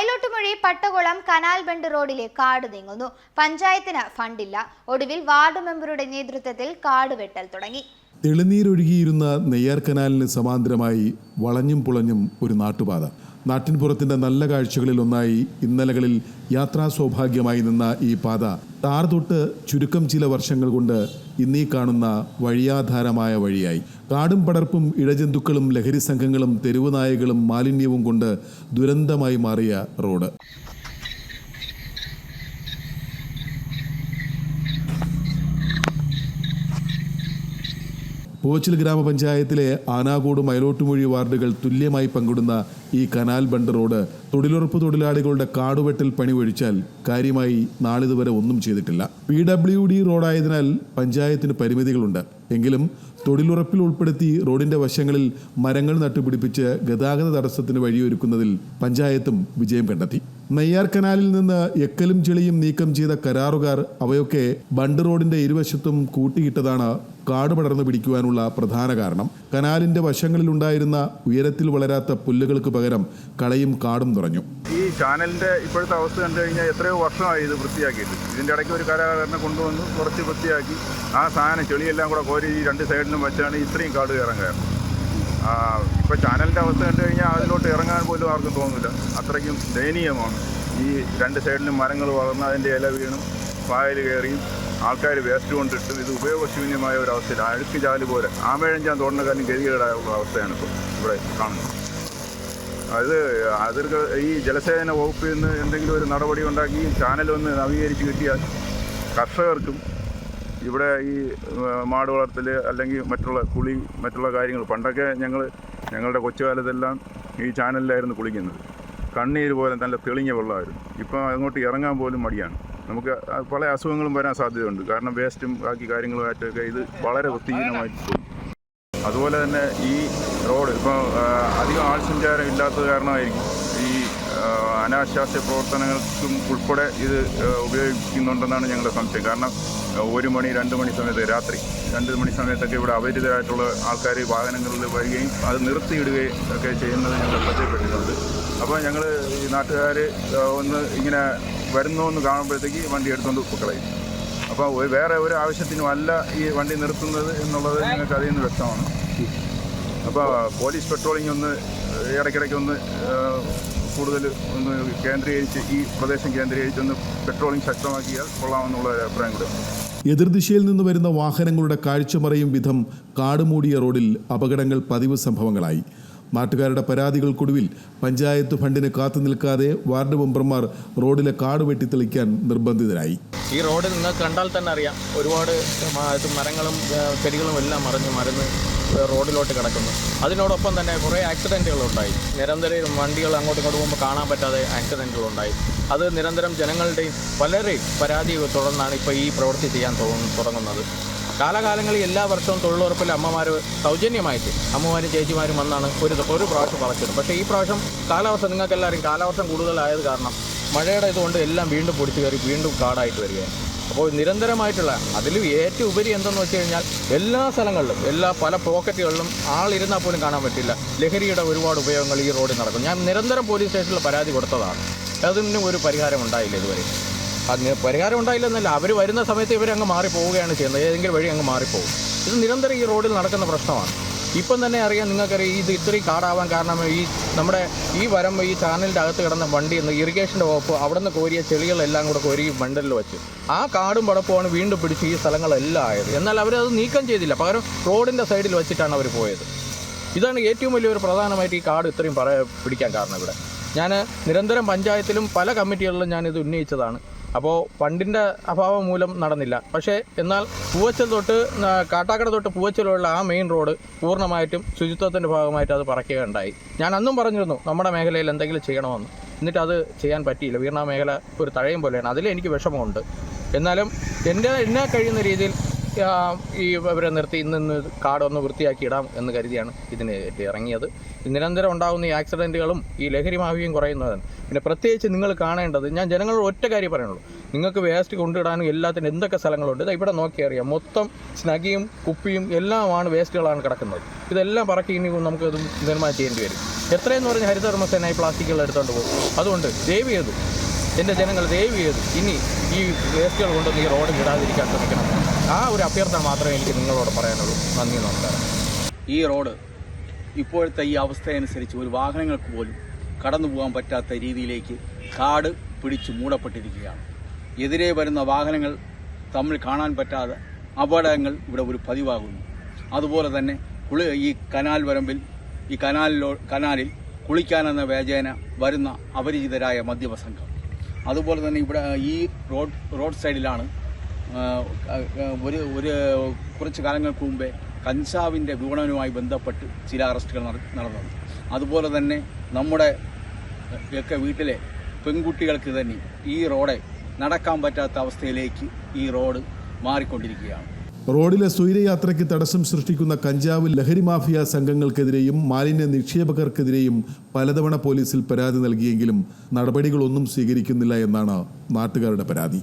മയിലോട്ടുമൊഴി Pattakulam canal bund റോഡിലെ കാട് നീങ്ങുന്നു. പഞ്ചായത്തിന് ഫണ്ടില്ല. ഒടുവിൽ വാർഡ് മെമ്പറുടെ നേതൃത്വത്തിൽ കാട് വെട്ടൽ തുടങ്ങി. തെളിനീരൊഴുകിയിരുന്ന നെയ്യാർ കനാലിന് സമാന്തരമായി വളഞ്ഞും പുളഞ്ഞും ഒരു നാട്ടുപാത. നാട്ടിൻപുറത്തിന്റെ നല്ല കാഴ്ചകളിൽ ഒന്നായി ഇന്നലകളിൽ യാത്രാ സൗഭാഗ്യമായി നിന്ന ഈ പാത. താർ തൊട്ട് ചുരുക്കം ചില വർഷങ്ങൾ കൊണ്ട് ഇന്നീ കാണുന്ന വഴിയാധാരമായ വഴിയായി. കാടും പടർപ്പും ഇഴജന്തുക്കളും ലഹരി സംഘങ്ങളും തെരുവുനായകളും മാലിന്യവും കൊണ്ട് ദുരന്തമായി മാറിയ റോഡ്. പൂവച്ചിൽ ഗ്രാമപഞ്ചായത്തിലെ ആനാകോട് മൈലോട്ടുമൊഴി വാർഡുകൾ തുല്യമായി പങ്കിടുന്ന ഈ കനാൽ ബണ്ട് റോഡ് തൊഴിലുറപ്പ് തൊഴിലാളികളുടെ കാടുവെട്ടിൽ പണി ഒഴിച്ചാൽ കാര്യമായി നാളിതുവരെ ഒന്നും ചെയ്തിട്ടില്ല. പി ഡബ്ല്യു ഡി റോഡായതിനാൽ പഞ്ചായത്തിന് പരിമിതികളുണ്ട്. എങ്കിലും തൊഴിലുറപ്പിൽ ഉൾപ്പെടുത്തി റോഡിന്റെ വശങ്ങളിൽ മരങ്ങൾ നട്ടുപിടിപ്പിച്ച് ഗതാഗത തടസ്സത്തിന് വഴിയൊരുക്കുന്നതിൽ പഞ്ചായത്തും വിജയം കണ്ടെത്തി. നെയ്യാർ കനാലിൽ നിന്ന് എക്കലും ചെളിയും നീക്കം ചെയ്ത കരാറുകാർ അവയൊക്കെ ബണ്ട് റോഡിന്റെ ഇരുവശത്തും കൂട്ടിയിട്ടതാണ് കാട് പടർന്നു പിടിക്കുവാനുള്ള പ്രധാന കാരണം കനാലിന്റെ വശങ്ങളിലുണ്ടായിരുന്ന ഉയരത്തിൽ വളരാത്ത പുല്ലുകൾക്ക് പകരം കളയും കാടും തുറഞ്ഞു ഈ ചാനലിന്റെ ഇപ്പോഴത്തെ അവസ്ഥ കണ്ടു കഴിഞ്ഞാൽ എത്രയോ വർഷമായി ഇത് വൃത്തിയാക്കിയിട്ട്. ഇതിന്റെ ഇടയ്ക്ക് ഒരു കലാകാരനെ കൊണ്ടുവന്ന് കുറച്ച് വൃത്തിയാക്കി. ആ സാധനം ചെളിയെല്ലാം കൂടെ കോരി രണ്ട് സൈഡിലും വെച്ചാണ് ഇത്രയും കാട് കയറാൻ കാരണം ഇപ്പൊ ചാനലിന്റെ അവസ്ഥ കണ്ടു കഴിഞ്ഞാൽ അതിലോട്ട് ഇറങ്ങാൻ പോലും ആർക്കും തോന്നില്ല അത്രയ്ക്കും ദയനീയമാണ്. ഈ രണ്ട് സൈഡിലും മരങ്ങൾ വളർന്ന് അതിന്റെ ഇല വീണും പായൽ കയറിയും ആൾക്കാർ വേസ്റ്റ് കൊണ്ടിട്ട് ഇത് ഉപയോഗശൂന്യമായ ഒരു അവസ്ഥയിൽ അഴുക്ക് ചാൽ പോലെ ആമേഴഞ്ചാൻ കാര്യം ഗതികേടായ അവസ്ഥയാണ് ഇപ്പോൾ ഇവിടെ കാണുന്നത്. അത് അതിർക്ക് ഈ ജലസേചന വകുപ്പിൽ നിന്ന് എന്തെങ്കിലും ഒരു നടപടി ഉണ്ടാക്കി ചാനലൊന്ന് നവീകരിച്ച് കിട്ടിയാൽ കർഷകർക്കും ഇവിടെ ഈ മാട് വളർത്തൽ അല്ലെങ്കിൽ മറ്റുള്ള കുളി മറ്റുള്ള കാര്യങ്ങൾ പണ്ടൊക്കെ ഞങ്ങൾ ഞങ്ങളുടെ കൊച്ചുകാലത്തെല്ലാം ഈ ചാനലിലായിരുന്നു കുളിക്കുന്നത്. കണ്ണീര് പോലെ നല്ല തെളിഞ്ഞ വെള്ളമായിരുന്നു. ഇപ്പം അങ്ങോട്ട് ഇറങ്ങാൻ പോലും മടിയാണ്. നമുക്ക് പല അസുഖങ്ങളും വരാൻ സാധ്യതയുണ്ട്. കാരണം വേസ്റ്റും ബാക്കി കാര്യങ്ങളുമായിട്ടൊക്കെ ഇത് വളരെ വൃത്തിഹീനമായിട്ട് പോകും അതുപോലെ തന്നെ ഈ റോഡ് ഇപ്പോൾ അധികം ആൾസഞ്ചാരം ഇല്ലാത്തത് കാരണമായിരിക്കും. ഈ അനാശാസ്യ പ്രവർത്തനങ്ങൾക്കും ഉൾപ്പെടെ ഇത് ഉപയോഗിക്കുന്നുണ്ടെന്നാണ് ഞങ്ങളുടെ സംശയം. കാരണം ഒരു മണി രണ്ട് മണി സമയത്ത് രാത്രി രണ്ട് മണി സമയത്തൊക്കെ ഇവിടെ അപരിചിതരായിട്ടുള്ള ആൾക്കാർ വാഹനങ്ങളിൽ വരികയും അത് നിർത്തിയിടുകയും ഒക്കെ ചെയ്യുന്നത് ഞങ്ങൾ ശ്രദ്ധയിൽപ്പെട്ടിട്ടുണ്ട്. അപ്പോൾ ഞങ്ങൾ ഈ നാട്ടുകാർ ഒന്ന് ഇങ്ങനെ വരുന്നു എന്ന് കാണുമ്പോഴത്തേക്ക് വണ്ടി എടുത്തുകൊണ്ട് കളയും അപ്പോൾ വേറെ ഒരു ആവശ്യത്തിനും അല്ല ഈ വണ്ടി നിർത്തുന്നത് എന്നുള്ളത് നിങ്ങൾക്ക് അതിൽ നിന്ന് വ്യക്തമാണ്. അപ്പോൾ പോലീസ് പെട്രോളിംഗ് ഒന്ന് ഇടയ്ക്കിടയ്ക്ക് ഒന്ന് കൂടുതൽ ഒന്ന് കേന്ദ്രീകരിച്ച് ഈ പ്രദേശം കേന്ദ്രീകരിച്ച് ഒന്ന് പെട്രോളിംഗ് ശക്തമാക്കിയാൽ കൊള്ളാമെന്നുള്ള ഒരു അഭിപ്രായം കൂടെ. എതിർദിശയിൽ നിന്ന് വരുന്ന വാഹനങ്ങളുടെ കാഴ്ചമറയും വിധം കാടുമൂടിയ റോഡിൽ അപകടങ്ങൾ പതിവ് സംഭവങ്ങളായി. നാട്ടുകാരുടെ പരാതികൾക്കൊടുവിൽ പഞ്ചായത്ത് ഫണ്ടിന് കാത്തു നിൽക്കാതെ വാർഡ് മെമ്പർമാർ റോഡിലെ കാട് വെട്ടിത്തെളിക്കാൻ നിർബന്ധിതരായി. ഈ റോഡ് നിങ്ങൾ കണ്ടാൽ തന്നെ അറിയാം. ഒരുപാട് മരങ്ങളും ചെടികളും എല്ലാം മറിഞ്ഞ് മരുന്ന് റോഡിലോട്ട് കിടക്കുന്നു. അതിനോടൊപ്പം തന്നെ കുറേ ആക്സിഡന്റുകൾ ഉണ്ടായി. നിരന്തരം വണ്ടികൾ അങ്ങോട്ടും ഇങ്ങോട്ട് പോകുമ്പോൾ കാണാൻ പറ്റാതെ ആക്സിഡന്റുകൾ ഉണ്ടായി. അത് നിരന്തരം ജനങ്ങളുടെയും പലരെയും പരാതി തുടർന്നാണ് ഇപ്പോൾ ഈ പ്രവൃത്തി ചെയ്യാൻ തുടങ്ങുന്നത്. കാലകാലങ്ങളിൽ എല്ലാ വർഷവും തൊഴിലുറപ്പിൽ അമ്മമാർ സൗജന്യമായിട്ട് അമ്മമാരും ചേച്ചിമാരും വന്നാണ് ഒരു ഒരു പ്രാവശ്യം പറച്ചത് പക്ഷേ ഈ പ്രാവശ്യം കാലാവസ്ഥ നിങ്ങൾക്കെല്ലാവരും കാലാവർഷം കൂടുതലായത് കാരണം മഴയുടെ ഇതുകൊണ്ട് എല്ലാം വീണ്ടും പൊടിച്ചു കയറി വീണ്ടും കാടായിട്ട് വരികയാണ്. അപ്പോൾ നിരന്തരമായിട്ടുള്ള അതിൽ ഏറ്റവും ഉപരി എന്തെന്ന് വെച്ച് കഴിഞ്ഞാൽ എല്ലാ സ്ഥലങ്ങളിലും എല്ലാ പല പോക്കറ്റുകളിലും ആളിരുന്നാൽ പോലും കാണാൻ പറ്റില്ല. ലഹരിയുടെ ഒരുപാട് ഉപയോഗങ്ങൾ ഈ റോഡിൽ നടക്കും. ഞാൻ നിരന്തരം പോലീസ് സ്റ്റേഷനിൽ പരാതി കൊടുത്തതാണ്. അതിനും ഒരു പരിഹാരം ഉണ്ടായില്ല ഇതുവരെ. അതിന് പരിഹാരം ഉണ്ടായില്ലെന്നല്ല. അവർ വരുന്ന സമയത്ത് ഇവരങ്ങ് മാറി പോവുകയാണ് ചെയ്യുന്നത്. ഏതെങ്കിലും വഴി അങ്ങ് മാറിപ്പോകും ഇത് നിരന്തരം ഈ റോഡിൽ നടക്കുന്ന പ്രശ്നമാണ്. ഇപ്പം തന്നെ അറിയാം നിങ്ങൾക്കറിയാം ഇത് ഇത്രയും കാടാവാൻ കാരണം ഈ നമ്മുടെ ഈ വരം ഈ ചാനലിന്റെ അകത്ത് കിടന്ന വണ്ടി എന്ന് ഇറിഗേഷന്റെ വകുപ്പ് അവിടെ നിന്ന് കോരിയ ചെളികളെല്ലാം കൂടെ കോരി ഈ ബണ്ടലിൽ വെച്ച്. ആ കാടും പടപ്പുമാണ് വീണ്ടും പിടിച്ച് ഈ സ്ഥലങ്ങളെല്ലാം ആയത്. എന്നാൽ അവരത് നീക്കം ചെയ്തില്ല. പകരം റോഡിന്റെ സൈഡിൽ വെച്ചിട്ടാണ് അവർ പോയത്. ഇതാണ് ഏറ്റവും വലിയൊരു പ്രധാനമായിട്ട് ഈ കാട് ഇത്രയും പറ പിടിക്കാൻ കാരണം ഇവിടെ. ഞാൻ നിരന്തരം പഞ്ചായത്തിലും പല കമ്മിറ്റികളിലും ഞാനിത് ഉന്നയിച്ചതാണ്. അപ്പോൾ ഫണ്ടിന്റെ അഭാവം മൂലം നടന്നില്ല. പക്ഷേ എന്നാൽ പൂവച്ചൽ തൊട്ട് കാട്ടാക്കട തൊട്ട് പൂവച്ചലുള്ള ആ മെയിൻ റോഡ് പൂർണമായിട്ടും ശുചിത്വത്തിന്റെ ഭാഗമായിട്ട് അത് പറക്കുകയുണ്ടായി. ഞാൻ അന്നും പറഞ്ഞിരുന്നു നമ്മുടെ മേഖലയിൽ എന്തെങ്കിലും ചെയ്യണമെന്ന്. എന്നിട്ട് അത് ചെയ്യാൻ പറ്റിയില്ല. വീണ മേഖല ഒരു തഴയും പോലെയാണ്. അതിൽ എനിക്ക് വിഷമമുണ്ട്. എന്നാലും എന്റെ എന്നെ കഴിയുന്ന രീതിയിൽ ഈ ഇവരെ നിർത്തി ഇന്ന് ഇന്ന് കാടൊന്ന് വൃത്തിയാക്കി ഇടാം എന്ന് കരുതിയാണ് ഇതിന് ഇറങ്ങിയത്. നിരന്തരം ഉണ്ടാകുന്ന ഈ ആക്സിഡന്റുകളും ഈ ലഹരി മാഫിയും കുറയുന്നതാണ്. പിന്നെ പ്രത്യേകിച്ച് നിങ്ങൾ കാണേണ്ടത് ഞാൻ ജനങ്ങളോട് ഒറ്റ കാര്യം പറയുള്ളൂ നിങ്ങൾക്ക് വേസ്റ്റ് കൊണ്ടിടാനും എല്ലാത്തിനും എന്തൊക്കെ സ്ഥലങ്ങളുണ്ട്? ഇത് ഇവിടെ നോക്കി അറിയാം. മൊത്തം സ്നഗിയും കുപ്പിയും എല്ലാമാണ് വേസ്റ്റുകളാണ് കിടക്കുന്നത്. ഇതെല്ലാം പറക്കി ഇനി നമുക്ക് ഇത് നിർമ്മാണം ചെയ്യേണ്ടി വരും. എത്രയെന്ന് പറഞ്ഞ് ഹരിതകർമ്മസേന ഈ പ്ലാസ്റ്റിക്കുകൾ എടുത്തുകൊണ്ട് പോകും. അതുകൊണ്ട് ദയവ് ചെയ്തു. എന്റെ ജനങ്ങൾ ദയവ് ചെയ്തു. ഇനി ഈ വേസ്റ്റുകൾ കൊണ്ടൊന്നും ഈ റോഡ് ഇടാതിരിക്കാൻ ശ്രമിക്കണം. ആ ഒരു അഭ്യർത്ഥന മാത്രമേ എനിക്ക് നിങ്ങളോട് പറയാനുള്ളൂ. നന്ദി നമസ്കാരം. ഈ റോഡ് ഇപ്പോഴത്തെ ഈ അവസ്ഥയനുസരിച്ച് ഒരു വാഹനങ്ങൾക്ക് പോലും കടന്നു പോകാൻ പറ്റാത്ത രീതിയിലേക്ക് കാട് പിടിച്ച് മൂടപ്പെട്ടിരിക്കുകയാണ്. എതിരെ വരുന്ന വാഹനങ്ങൾ തമ്മിൽ കാണാൻ പറ്റാതെ അപകടങ്ങൾ ഇവിടെ ഒരു പതിവാകുന്നു. അതുപോലെ തന്നെ കുളി ഈ കനാൽ വരമ്പിൽ ഈ കനാലിലോ കനാലിൽ കുളിക്കാനെന്ന വേചേന വരുന്ന അപരിചിതരായ മദ്യപ അതുപോലെ തന്നെ ഇവിടെ ഈ റോഡ് റോഡ് സൈഡിലാണ് ഒരു ഒരു കുറച്ച് കാലങ്ങൾക്ക് മുമ്പേ കഞ്ചാവിന്റെ വിപണനവുമായി ബന്ധപ്പെട്ട് ചില അറസ്റ്റുകൾ നട- നടന്നത്. അതുപോലെ തന്നെ നമ്മുടെ ഒക്കെ വീട്ടിലെ പെൺകുട്ടികൾക്ക് തന്നെ ഈ റോഡ് നടക്കാൻ പറ്റാത്ത അവസ്ഥയിലേക്ക് ഈ റോഡ് മാറിക്കൊണ്ടിരിക്കുകയാണ്. റോഡിലെ സ്വൈരയാത്രയ്ക്ക് തടസ്സം സൃഷ്ടിക്കുന്ന കഞ്ചാവ് ലഹരി മാഫിയ സംഘങ്ങൾക്കെതിരെയും മാലിന്യ നിക്ഷേപകർക്കെതിരെയും പലതവണ പോലീസിൽ പരാതി നൽകിയെങ്കിലും നടപടികളൊന്നും സ്വീകരിക്കുന്നില്ല എന്നാണ് നാട്ടുകാരുടെ പരാതി.